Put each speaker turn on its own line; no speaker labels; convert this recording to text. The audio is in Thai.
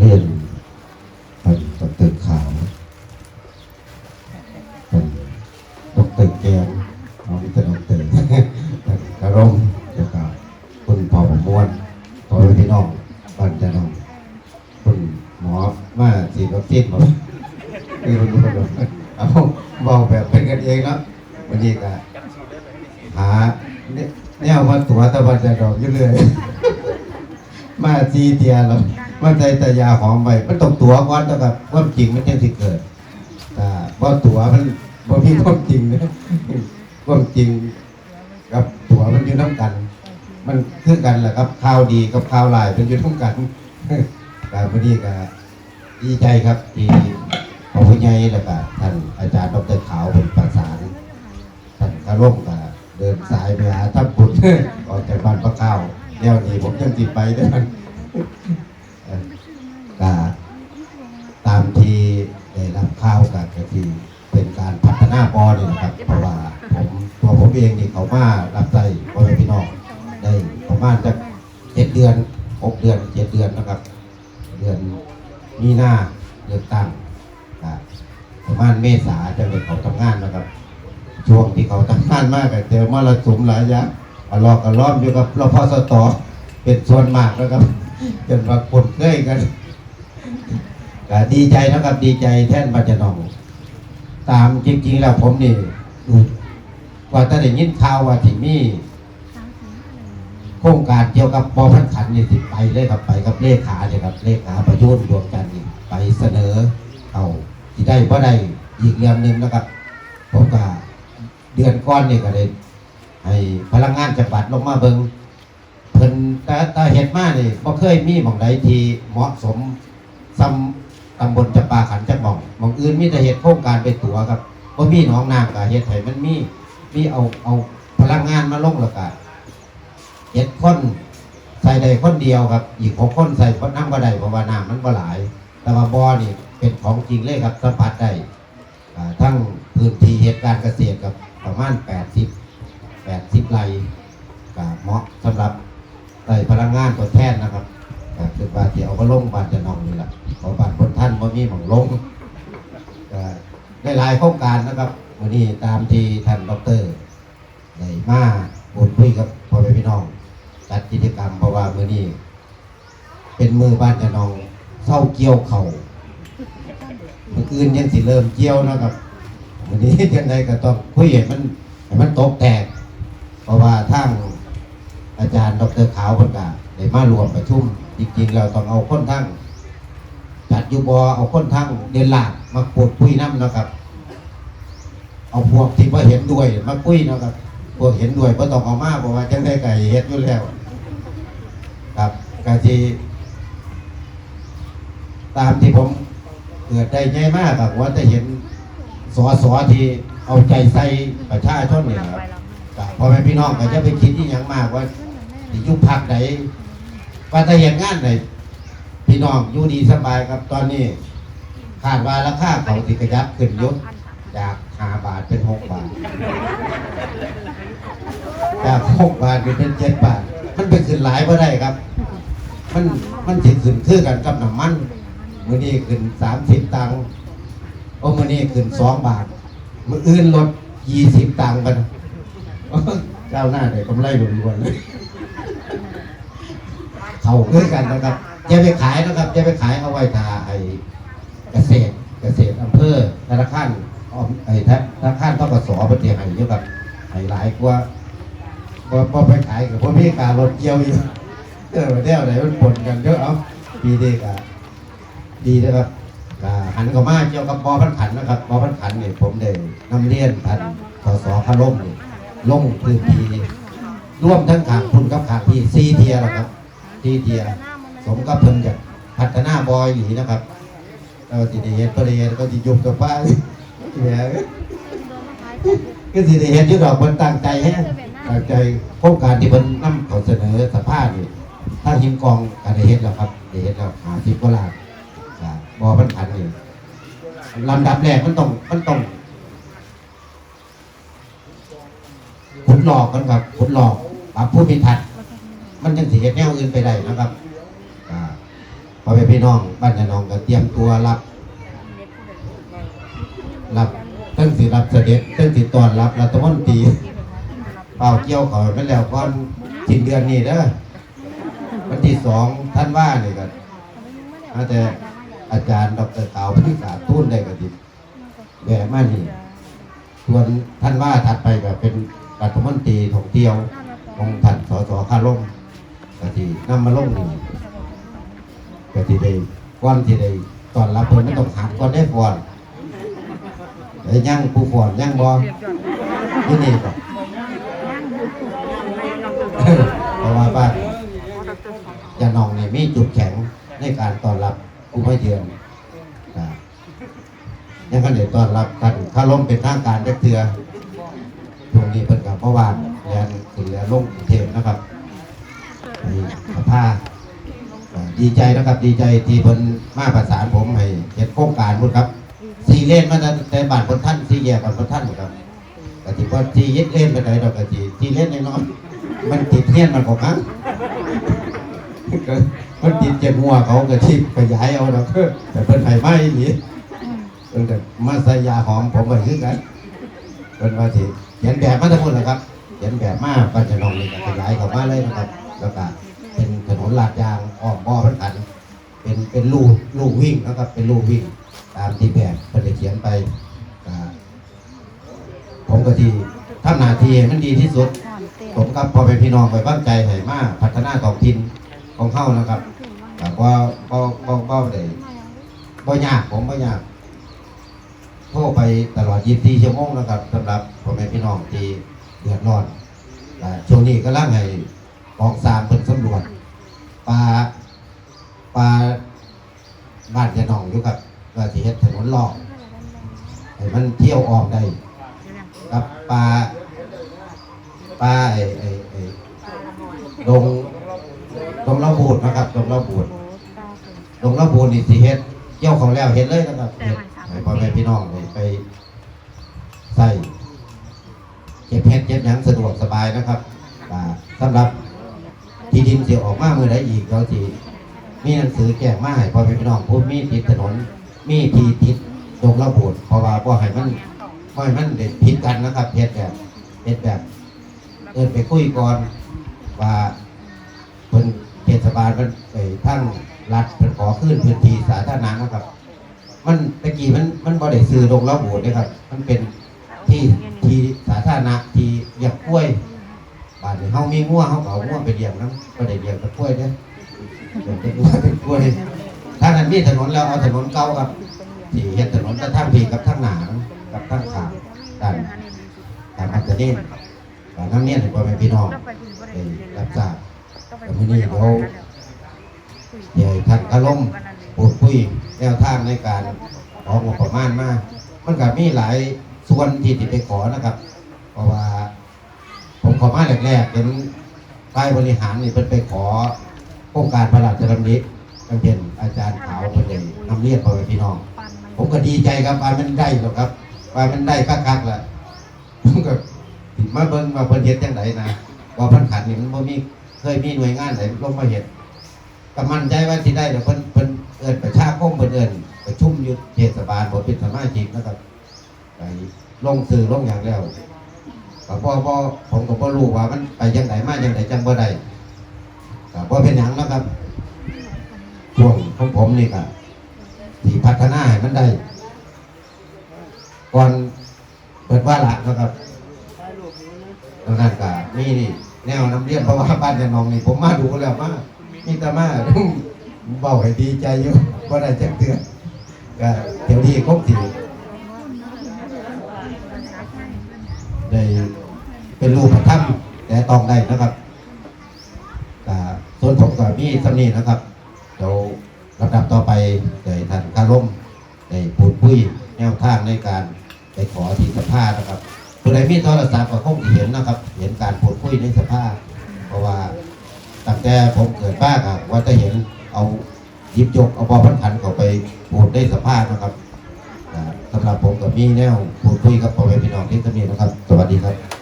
เรียนเป็นดอกเตอรขาวเป็นดอกตอรแกงน้องเป็นดอกตอรเป็นกระร่มเกี่ยวกับคุณเผ่าม้วนพ่อพี่น้องบ้านจะน้องคุณหมอมาสีวัคซีนหมดคือมันเอาบอกแบบเป็นกันเองแล้ววันนี้ก็หาเนี่ยวมาตัวตะวันจะดอกอยู่เลย มาซีเทียเรา มาใจแต่ยาหอมไปมันตกตัวก่อนแล้วกับความจริงมันยังสิเกิดแต่ว่าตัวมันบ่มีความจริงนะความจริงกับตัวมันอยู่น้ำกัน มันคือกันแหละครับข่าวดีกับข่าวลายเป็นอยู่น้ำกันการวันนี้ก็ดีใจครับที่พระพุทธใหญ่แล้วก็ท่านอาจารย์ดรขาวเป็นประสานท่านกระร่มก็เดินสายไปหาท่านบุญออกจากบ้านพระเก้าแนวนี้ผมยังติดไปด้วย ก็ตามที่ได้รับข่าวกันก็คือเป็นการพัฒนาบอนี่นะครับ เพราะว่าผมตัวผมเองนี่เขามารับใช้พ่อแม่พี่น้องได้ประมาณจะเจ็ดเดือนหกเดือนเจ็ดเดือนนะครับ เดือนมีนาเลือกตั้งก็ประมาณเมษาจะเป็นเขาทำงานนะครับ ช่วงที่เขาทำงานมากก็เจอมรสุมหลายอย่างอะลอกกันล้อมอยู่กับรพสตเป็นส่วนมากนะครับจนว่าคนเคยกัน ก็ดีใจนะครับดีใจแท่นบัจจนอง ตามจริงๆแล้วผมนี่อืมว่าถ้าได้ยินข่าวว่าที่มีโครงการเกี่ยวกับบอพันขันนี่สิไปเลยครับไปกับเลขาเนี่ยครับเลขาประยุทธ์ดวงจันทร์นี่ไปเสนอเอาที่ได้เพราะได้อีกเรื่องหนึ่งนะครับผมก็เดือนก้อนนี่ก็เลยให้พลังงานจังหวัดลงมาเบิงเพิ่นแต่แตาเห็ดมานี่บ่เคยมีหม่องใดที่เหมาะสมซ้ำ ตำบลจะปาขันจะหม่องหม่องอื่นมีแต่เห็ดโครงการไปตัวครับบ่มีหนองน้ำก็เฮ็ดให้มันมีมีเอาเอาพลังงานมาลงแล้วก็เฮ็ดคนใส่ได้คนเดียวครับ อีกหกคนใส่คนน้ำก็ได้เพราะว่าน้ำมันบ่หลาย แต่ว่าบ่อนี่เป็นของจริงเลยครับสัมผัสได้ทั้งพื้นที่เหตุการณ์เกษตรกับประมาณ80 80ไร่ก็เหมาะสำหรับใส่พลังงานทดแทนนะครับก็คือว่าที่เอาก็ลงบานจะนองนี่แหละเพราะบานบน ท่านว่มีหม่องลงก็ได้หลายโครงการนะครับวันนี้ตามที่ท่านดอกเตอรได้มาพูดคุยกับพ่อแม่พี่น้องจัดกิจกรรมเพราะว่ามื้อนี้เป็นมือบ้านจะนองเศร้าเกี่ยวเข่าเมื่อคืนยังสิเริ่มเกี่ยวนะครับวันนี้ยังไงก็ต้องคุยให้มันให้มันตกแตก เพราะว่าทางอาจารย์ดรขาวประกาได้มารวมประชุมจริงๆเราต้องเอาคนทั้ง จัดอยูบอเอาคนทั้งเดินหลากมาพูดคุยน้ำนะครับ เอาพวกที่ว่าเห็นด้วยมาคุยนะครับพวกเห็นด้วยก็ต้องเอามาเพราะว่าจังได้ไก่เฮ็ดอยู่แล้ว ครับกะทีตามที่ผมเกิดได้ง่ายมากครับว่าจะเห็นสอสอที่เอาใจใส่ประชาชนเนี่ยครับพอแม่พี่น้องก็จะไปคิดที่อย่างมากว่าที่ยุคพักไหนว่าจะเห็นงานไหน พี่น้องอยู่ดีสบายครับตอนนี้คาดว่าราคาเขาติกระยับขึ้นยุจากห้าบาทเป็นหกบาท จากหกบาทเป็นเจ็ดบาท มันไปขึ้นหลายก็ได้ครับ มันมันจะขึ้นคือกันกับน้ำมันมือนี้ขึ้นสามสิบตังค์โอ้มือนี้ขึ้นสองบาทมืออื่นลดยี่สิบตังค์กันเจ้าหน้าได้กำไรล้วนๆเลยเขาคือกันนะครับ จะไปขายนะครับจะไปขายเอาไว้ทาไอ้เกษตรเกษตรอำเภอธนาคารออมไอ้ธนาคารต้องกสอประเทศไห้เยอะกับไห้หลายกว่าพอไปขายกับพวกพี่การรถเกี่ยวอยู่เออเดี๋ยวไหนมันปนกันเยอะเอาดีด็กอะดีนะครับหันเข้ามาเกี่ยวกับบอพันขันนะครับบอพันขันเนี่ยผมได้นำเรียนท่านสสพะล่มนี่ลงพื้นที่ร่วมทั้งขางคุณกับขางพี่ซีเทียแหละครับซีเทีย สมกับเพิ่นจากพัฒนาบอยหลีนะครับเราสิดเฮ็ดประเดี๋ยวก็สิยุบกับป้าแหมก็สิดเฮ็ดอยู่ดอกเพิ่นตั้งใจแฮะตั้งใจโครงการที่เพิ่นนำเขาเสนอสภาพนี่ถ้าหิมกองก็ได้เฮ็ดแล้วครับเฮ็ดแล้วหาสิบกว่าล้านก็บ่มันขันนี่ลำดับแรกมันต้องมันต้องขุดหลอกกันครับขุดหลอกปรับผู้พิทักษ์มันยังสิเฮ็ดแนวอื่นไปได้นะครับ อ่าไปพี่น้องบ้านยานองก็เตรียมตัวรับ รับตั้งสิรับเสด็จตั้งสิตอนรับรัฐมนตรีเป่าเกี่ยวเขาไปแล้วก่อนสิ้นเดือนนี้เด้อวันที่สองท่านว่านี่ก็อาจจะอาจารย์ดรเก่าพิกาตุ้นได้ก็ดีแย่มากนี่ส่วนท่านว่าถัดไปก็เป็นรัฐมนตรีท่องเที่ยวของท่านสสข้าล่มก็ที่นำมาลงนี่ ก็ที่ได้ก่อนที่ได้ตอนรับเพิ่นไม่ต้องหักก่อนได้ก่อนไอ้ยังผู้ฝอนยังบอที่นี่ก็เพราะว่าบ้านยานองเนี่ยมีจุดแข็งในการต้อนรับผู้มาเยือนอ่ายังกันเดี๋ยวต้อนรับท่านข้าล้มเป็นทางการจักเทือช่วงนี้เพิ่นกับเมื่อวานเรียนขึ้นเรือลงกรุงเทพนะครับไปกับผ้าอ่า ดีใจนะครับดีใจที่เพิ่นมาประสานผมให้เห็นโครงการพุ่นครับสีเล่นมาแต่บ้านคนท่านสีแยกบ้านคนท่านหมดครับกะทิว่าสียึดเล่นไปไหนดอกกะทิสีเล่นน้อยๆมันติดเทียนมันก็มั้งก็มันติดเจ็บหัวเขากะทิขยายเอาดอกแต่เป็นไฟไหม้หนีเออแต่มาใส่ยาหอมผมไปขึ้นกันเป็นว่าสิเขียนแบบมาทั้งหมดนะครับเขียนแบบมาปัญจนองนี่ก็ขยายเข้ามาเลยนะครับ แล้วก็เป็นถนนลาดยาง อ้อมบ่อพันกันเป็นเป็นลูกลูกวิ่งนะครับเป็นลูกวิ่ง ตามที่แบบเพิ่นได้เขียนไปผมก็ที่ทำหน้าที่มันดีที่สุด ผมกับพ่อแม่พี่น้องไปบ้างใจให้มากพัฒนาท้องถิ่นของเขานะครับแต่ว่าบ่บ่บ่ได้บ่ยากผมบ่ยากโทรไปตลอด24ชั่วโมงนะครับสำหรับพ่อแม่พี่น้องที่เดือดร้อนช่วงนี้กำลังให้กองสามเพิ่นสำรวจ ปลาปลาบ้านยะนองอยู่ครับก็สิเฮ็ดถนนลอกให้มันเที่ยวออกได้กับปลาปลาไอ้ไอ้ไอ้ดงดงละบูดนะครับดงละบูดดงละบูดนี่สิเฮ็ดเกี่ยวของแล้วเฮ็ดเลยนะครับเฮ็ดให้พ่อแม่พี่น้องได้ไปใส่เก็บเฮ็ดเก็บหยังสะดวกสบายนะครับอ่าสำหรับ ที่ดินสิออกมาเมื่อใดอีกเราสิมีหนังสือแจ้งมาให้พอแม่พี่น้องผู้มีติดถนน มีที่ติดตรงระบุเพราะว่าบ่ให้มันบ่ให้มันเด็ดผิดกันนะครับเฮ็ดแบบเฮ็ดแบบเอินไปคุยก่อนว่าเพิ่นเทศบาลมันไอ้ทั้งรัฐเพิ่นขอขึ้นพื้นที่สาธารณะนะครับ มันตะกี้มันมันบ่ได้ซื้อลงระบุนะครับ มันเป็นที่ที่สาธารณะที่เลี้ยงกล้วย บ้านนี้เฮามีงัวเฮาก็เอางัวไปเลี้ยงนำบ่ได้เลี้ยงแต่กล้วยเด้อเลี้ยงแต่งัวเป็นกล้วยถ้านั้นมีถนนแล้วเอาถนนเก่าครับที่เห็นถนนจะทั้งพีกับทั้งหนากับทั้งขางด้านด้านอันจะนี่ด้านน้ำเนี่ยถึงพ่อแม่พี่น้องได้รับทราบแต่มื้อนี้เดี๋ยวเดี๋ยวท่านอารมณ์พูดคุยแนวทางในการของงบประมาณมามันก็มีหลายส่วนที่ที่ไปขอนะครับ เพราะว่า ขอมาแรกๆเป็นฝ่ายบริหารนี่เป็นไปขอโครงการพระราชดำริก็เป็นอาจารย์ขาวคนเองนำเรียกพ่อแม่พี่น้อง ผมก็ดีใจครับว่ามันได้หรอกครับว่ามันได้คักๆแหละผมก็มาเบิ่งว่าเพิ่นเฮ็ดจังไดนะว่าพิ่นขันนี่มันบ่มีเคยมีหน่วยงานไหนลงมาเฮ็ดก็มั่นใจว่าสิได้เดี๋ยวเพิ่นเพิ่นเอิ้นประชาคมเพิ่นเอิ้นประชุมอยู่เทศบาลบ่เป็นสมาชิกนะครับไปลงสื่อลงอย่างแล้ว ก็บ่บ่ผมก็บ่รู้ว่ามันไปจังไดมาจังไดจังบ่ได้ก็บ่เป็นหยังนะครับช่วงของผมนี่ก็ที่พัฒนาให้มันได้ ก่อนเปิดว่าละนะครับตรงนั้นก็มีนี่แนวน้ำเลี้ยนเพราะว่าบ้านยานองนี่ผมมาดูแล้วมามีแต่มาเบาให้ดีใจอยู่ว่าได้แจ้งเตือนก็เดี๋ยวนี้คงสิได้ เป็นแต่ต้องได้นะครับส่วนผมก็มีสำนีนะครับเดี๋ยวลำดับต่อไปเดี๋ยวท่านคารมได้พูดคุยแนวทางในการไปขอที่สภานะครับผู้ใดมีโทรศัพท์ก็คงเห็นนะครับ เห็นการพูดคุยในสภาเพราะว่าตั้งแต่ผมเกิดบ้าครับว่าจะเห็นเอายิบยกเอาบอพันขันเข้าไปพูดในสภานะครับอ่าสำหรับผมกับมีแนวพูดคุยกับพ่อแม่พี่น้องที่ตรงนี้นะครับ สวัสดีครับ